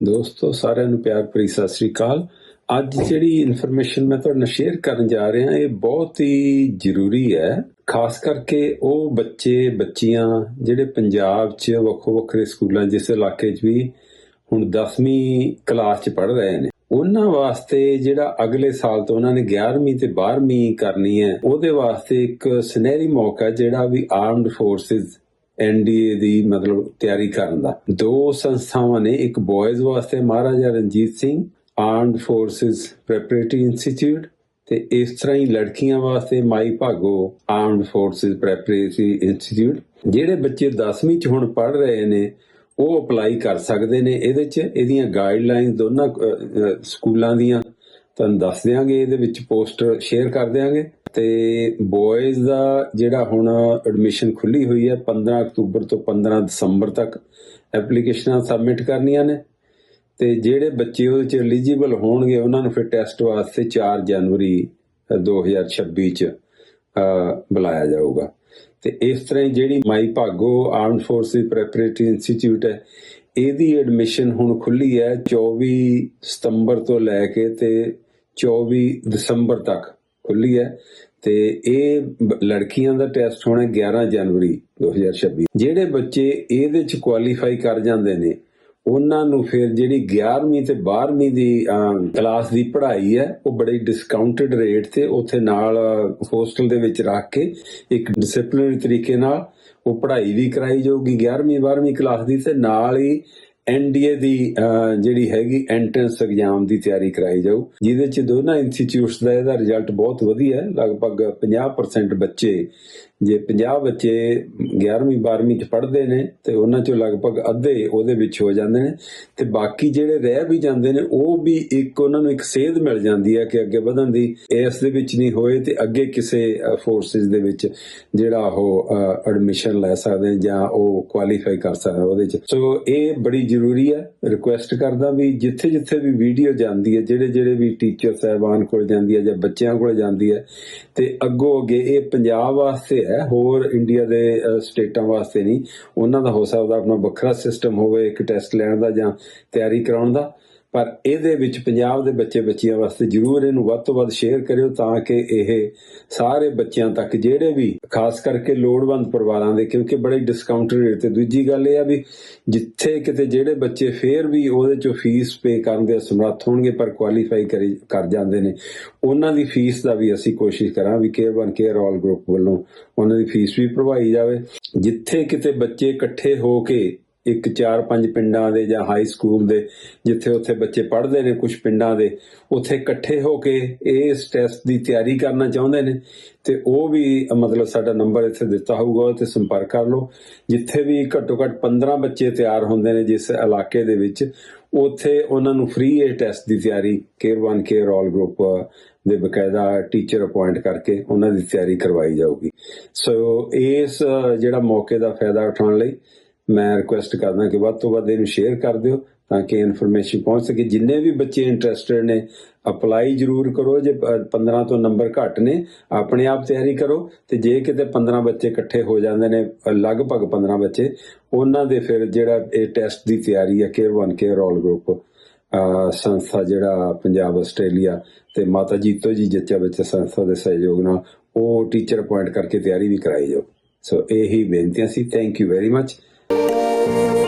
ਦੋਸਤੋ, ਸਾਰਿਆਂ ਨੂੰ ਪਿਆਰ ਭਰੀ ਸਤਿ ਸ੍ਰੀ ਅਕਾਲ। ਅੱਜ ਜਿਹੜੀ ਇਨਫੋਰਮੇਸ਼ਨ ਮੈਂ ਤੁਹਾਡੇ ਨਾਲ ਸ਼ੇਅਰ ਕਰਨ ਜਾ ਰਿਹਾ, ਇਹ ਬਹੁਤ ਹੀ ਜ਼ਰੂਰੀ ਹੈ। ਖਾਸ ਕਰਕੇ ਉਹ ਬੱਚੇ, ਬੱਚੀਆਂ ਜਿਹੜੇ ਪੰਜਾਬ 'ਚ ਵੱਖੋ ਵੱਖਰੇ ਸਕੂਲਾਂ ਜਿਸ ਇਲਾਕੇ 'ਚ ਵੀ ਹੁਣ 10ਵੀਂ ਕਲਾਸ 'ਚ ਪੜ੍ਹ ਰਹੇ ਨੇ, ਉਹਨਾਂ ਵਾਸਤੇ ਜਿਹੜਾ ਅਗਲੇ ਸਾਲ ਤੋਂ ਉਹਨਾਂ ਨੇ 11ਵੀਂ ਤੇ 12ਵੀਂ ਕਰਨੀ ਹੈ, ਉਹਦੇ ਵਾਸਤੇ ਇੱਕ ਸੁਨਹਿਰੀ ਮੌਕਾ ਜਿਹੜਾ ਵੀ ਆਰਮਡ ਫੋਰਸਿਸ ਐਨਡੀਏ ਦੀ ਮਤਲਬ ਤਿਆਰੀ ਕਰਨ ਦਾ। ਦੋ ਸੰਸਥਾਵਾਂ ਨੇ, ਇੱਕ ਬॉयਜ਼ ਵਾਸਤੇ Maharaja Ranjit Singh armed forces preparatory institute ਤੇ ਇਸ ਤਰ੍ਹਾਂ ਹੀ ਲੜਕੀਆਂ ਵਾਸਤੇ Mai Bhago armed forces preparatory institute ਜਿਹੜੇ ਬੱਚੇ 10ਵੀਂ ਚ ਹੁਣ ਪੜ੍ਹ ਰਹੇ ਨੇ, ਉਹ ਅਪਲਾਈ ਕਰ ਸਕਦੇ ਨੇ। ਇਹਦੇ ਚ ਇਹਦੀਆਂ ਗਾਈਡਲਾਈਨਸ ਦੋਨਾਂ ਸਕੂਲਾਂ ਦੀਆਂ ਤੁਹਾਨੂੰ ਦੱਸ ਦਿਆਂਗੇ ਇਹਦੇ ਵਿੱਚ ਪੋਸਟਰ ਸ਼ੇਅਰ ਕਰ ਦਿਆਂਗੇ। ਤੇ ਬॉयਜ਼ ਦਾ ਜਿਹੜਾ ਹੁਣ ਐਡਮਿਸ਼ਨ ਖੁੱਲੀ ਹੋਈ ਹੈ 15 ਅਕਤੂਬਰ ਤੋਂ 15 ਦਸੰਬਰ ਤੱਕ ਐਪਲੀਕੇਸ਼ਨਾਂ ਸਬਮਿਟ ਕਰਨੀਆਂ ਨੇ। ਤੇ ਜਿਹੜੇ ਬੱਚੇ ਉਹਦੇ ਚ ਐਲੀਜੀਬਲ ਹੋਣਗੇ ਉਹਨਾਂ ਨੂੰ ਫਿਰ ਟੈਸਟ ਵਾਸਤੇ 4 ਜਨਵਰੀ ਅ, 2026 ਚ ਬੁਲਾਇਆ ਜਾਊਗਾ। ਤੇ ਇਸ ਤਰ੍ਹਾਂ ਹੀ ਜਿਹੜੀ Mai Bhago armed forces preparatory institute ਹੈ ਇਹਦੀ ਐਡਮਿਸ਼ਨ ਹੁਣ ਖੁੱਲੀ ਹੈ 24 ਸਤੰਬਰ ਤੋਂ ਲੈ ਕੇ ਤੇ 24 ਦਸੰਬਰ ਤੱਕ ਖੁੱਲੀ ਹੈ ਤੇ ਇਹ ਲੜਕੀਆਂ ਦਾ ਟੈਸਟ ਹੋਣਾ 11 ਜਨਵਰੀ 2026 ਜਿਹੜੇ ਬੱਚੇ ਇਹਦੇ ਚ ਕੁਆਲੀਫਾਈ ਕਰ ਜਾਂਦੇ ਨੇ, ਉਹਨਾਂ ਨੂੰ ਫਿਰ ਜਿਹੜੀ 11ਵੀਂ ਤੇ 12ਵੀਂ ਦੀ ਕਲਾਸ ਦੀ ਪੜ੍ਹਾਈ ਹੈ, ਉਹ ਬੜੇ ਡਿਸਕਾਊਂਟਡ ਰੇਟ ਤੇ ਉੱਥੇ ਨਾਲ ਹੋਸਟਲ ਦੇ ਵਿੱਚ ਰੱਖ ਕੇ ਇੱਕ ਡਿਸਪਲਿਨਰੀ ਤਰੀਕੇ ਨਾਲ ਉਹ ਪੜ੍ਹਾਈ ਵੀ ਕਰਾਈ ਜਾਊਗੀ 11ਵੀਂ 12ਵੀਂ ਕਲਾਸ ਦੀ ਤੇ ਨਾਲ ਹੀ ਐਨਡੀਏ ਦੀ ਜਿਹੜੀ ਹੈਗੀ ਐਂਟਰੈਂਸ ਐਗਜ਼ਾਮ ਦੀ ਤਿਆਰੀ ਕਰਾਈ ਜਾਊ, ਜਿਹਦੇ ਚ ਦੋਨਾਂ ਇੰਸਟੀਚਿਊਟਸ ਦਾ ਇਹਦਾ ਰਿਜ਼ਲਟ ਬਹੁਤ ਵਧੀਆ ਹੈ। ਲਗਭਗ 50% ਬੱਚੇ ਜੇ 50 ਬੱਚੇ 11ਵੀਂ 12ਵੀਂ ਚ ਪੜ੍ਹਦੇ ਨੇ, ਤੇ ਉਹਨਾਂ ਚੋਂ ਲਗਭਗ ਅੱਧੇ ਉਹਦੇ ਵਿੱਚ ਹੋ ਜਾਂਦੇ ਨੇ, ਤੇ ਬਾਕੀ ਜਿਹੜੇ ਰਹਿ ਵੀ ਜਾਂਦੇ ਨੇ, ਉਹ ਵੀ ਇੱਕ ਉਹਨਾਂ ਨੂੰ ਇੱਕ ਸੇਧ ਮਿਲ ਜਾਂਦੀ ਹੈ ਕਿ ਅੱਗੇ ਵਧਣ ਦੀ। ਇਸ ਦੇ ਵਿੱਚ ਨਹੀਂ ਹੋਏ ਤੇ ਅੱਗੇ ਕਿਸੇ ਫੋਰਸਿਸ ਦੇ ਵਿੱਚ ਜਿਹੜਾ ਉਹ ਐਡਮਿਸ਼ਨ ਲੈ ਸਕਦੇ ਜਾਂ ਉਹ ਕੁਆਲੀਫਾਈ ਕਰ ਸਕਦੇ ਉਹਦੇ ਚ। ਸੋ ਇਹ ਬੜੀ ਜ਼ਰੂਰੀ ਹੈ ਰਿਕੁਐਸਟ ਕਰਦਾ ਵੀ ਜਿੱਥੇ ਜਿੱਥੇ ਵੀ ਵੀਡੀਓ ਜਾਂਦੀ ਹੈ ਜਿਹੜੇ ਜਿਹੜੇ ਵੀ ਟੀਚਰ ਸਾਹਿਬਾਨ ਕੋਲ ਜਾਂਦੀ ਹੈ ਜਾਂ ਬੱਚਿਆਂ ਕੋਲ ਜਾਂਦੀ ਹੈ ਤੇ ਅੱਗੋਂ ਅੱਗੇ ਇਹ ਪੰਜਾਬ ਵਾਸਤੇ ਹੈ, ਹੋਰ ਇੰਡੀਆ ਦੇ ਸਟੇਟਾਂ ਵਾਸਤੇ ਨਹੀਂ। ਉਹਨਾਂ ਦਾ ਹੋ ਸਕਦਾ ਆਪਣਾ ਵੱਖਰਾ ਸਿਸਟਮ ਹੋਵੇ, ਇੱਕ ਟੈਸਟ ਲੈਣ ਦਾ ਜਾਂ ਤਿਆਰੀ ਕਰਾਉਣ ਦਾ। ਪਰ ਇਹਦੇ ਵਿੱਚ ਪੰਜਾਬ ਦੇ ਬੱਚੇ ਬੱਚੀਆਂ ਵਾਸਤੇ ਜਰੂਰ ਇਹਨੂੰ ਵੱਧ ਤੋਂ ਵੱਧ ਸ਼ੇਅਰ ਕਰਿਓ ਤਾਂ ਕਿ ਇਹ ਸਾਰੇ ਬੱਚਿਆਂ ਤੱਕ ਜਿਹੜੇ ਵੀ, ਖਾਸ ਕਰਕੇ ਲੋੜਵੰਦ ਪਰਿਵਾਰਾਂ ਦੇ, ਕਿਉਂਕਿ ਬੜੇ ਡਿਸਕਾਊਂਟ ਰੇਟ ਤੇ। ਦੂਜੀ ਗੱਲ ਇਹ ਆ ਵੀ ਜਿੱਥੇ ਕਿਤੇ ਜਿਹੜੇ ਬੱਚੇ ਫੇਰ ਵੀ ਉਹਦੇ ਚੋਂ ਫੀਸ ਪੇ ਕਰਨ ਦੇ ਸਮਰੱਥ ਹੋਣਗੇ, ਪਰ ਕੁਆਲੀਫਾਈ ਕਰੀ, ਕਰ ਜਾਂਦੇ ਨੇ, ਉਹਨਾਂ ਦੀ ਫੀਸ ਦਾ ਵੀ ਅਸੀਂ ਕੋਸ਼ਿਸ਼ ਕਰਾਂ ਵੀ care one care all group ਵੱਲੋਂ ਉਹਨਾਂ ਦੀ ਫੀਸ ਵੀ ਭਰਵਾਈ ਜਾਵੇ। ਜਿੱਥੇ ਕਿਤੇ ਬੱਚੇ ਇਕੱਠੇ ਹੋ ਕੇ ਇੱਕ ਚਾਰ ਪੰਜ ਪਿੰਡਾਂ ਦੇ ਜਾਂ ਹਾਈ ਸਕੂਲ ਦੇ, ਜਿੱਥੇ ਉੱਥੇ ਬੱਚੇ ਪੜ੍ਹਦੇ ਨੇ ਕੁਝ ਪਿੰਡਾਂ ਦੇ, ਉੱਥੇ ਇਕੱਠੇ ਹੋ ਕੇ ਇਸ ਟੈਸਟ ਦੀ ਤਿਆਰੀ ਕਰਨਾ ਚਾਹੁੰਦੇ ਨੇ। ਤੇ ਉਹ ਵੀ ਮਤਲਬ ਸਾਡਾ ਨੰਬਰ ਇੱਥੇ ਦਿੱਤਾ ਹੋਊਗਾ ਤੇ ਸੰਪਰਕ ਕਰ ਲਓ। ਜਿੱਥੇ ਵੀ ਘੱਟੋ ਘੱਟ 15 ਬੱਚੇ ਤਿਆਰ ਹੁੰਦੇ ਨੇ ਜਿਸ ਇਲਾਕੇ ਦੇ ਵਿੱਚ, ਉੱਥੇ ਉਹਨਾਂ ਨੂੰ ਫ੍ਰੀ ਇਹ ਟੈਸਟ ਦੀ ਤਿਆਰੀ care one care all group ਦੇ ਬਕਾਇਦਾ ਟੀਚਰ ਅਪਾਇੰਟ ਕਰਕੇ ਉਹਨਾਂ ਦੀ ਤਿਆਰੀ ਕਰਵਾਈ ਜਾਊਗੀ। ਸੋ ਇਸ ਜਿਹੜਾ ਮੌਕੇ ਦਾ ਫਾਇਦਾ ਉਠਾਉਣ ਲਈ ਮੈਂ ਰਿਕੁਐਸਟ ਕਰਦਾ ਕਿ ਵੱਧ ਤੋਂ ਵੱਧ ਇਹਨੂੰ ਸ਼ੇਅਰ ਕਰ ਦਿਓ ਤਾਂ ਕਿ ਇਨਫੋਰਮੇਸ਼ਨ ਪਹੁੰਚ ਸਕੇ। ਜਿੰਨੇ ਵੀ ਬੱਚੇ ਇੰਟਰਸਟਡ ਨੇ ਅਪਲਾਈ ਜ਼ਰੂਰ ਕਰੋ। ਜੇ ਪ- 15 ਤੋਂ ਨੰਬਰ ਘੱਟ ਨੇ, ਆਪਣੇ ਆਪ ਤਿਆਰੀ ਕਰੋ। ਤੇ ਜੇ ਕਿਤੇ 15 ਬੱਚੇ ਇਕੱਠੇ ਹੋ ਜਾਂਦੇ ਨੇ, ਲਗਭਗ 15 ਬੱਚੇ, ਉਹਨਾਂ ਦੇ ਫਿਰ ਜਿਹੜਾ ਇਹ ਟੈਸਟ ਦੀ ਤਿਆਰੀ ਹੈ care one care all group ਸੰਸਥਾ ਜਿਹੜਾ ਪੰਜਾਬ, ਆਸਟ੍ਰੇਲੀਆ ਤੇ ਮਾਤਾ ਜੀਤੋ ਜੀ ਜੱਚਾ ਬੱਚਾ ਸੰਸਥਾ ਦੇ ਸਹਿਯੋਗ ਨਾਲ ਉਹ ਟੀਚਰ ਅਪਾਇੰਟ ਕਰਕੇ ਤਿਆਰੀ ਵੀ ਕਰਾਈ ਜਾਓ। ਸੋ ਇਹੀ ਬੇਨਤੀਆਂ ਸੀ। Thank you very much you.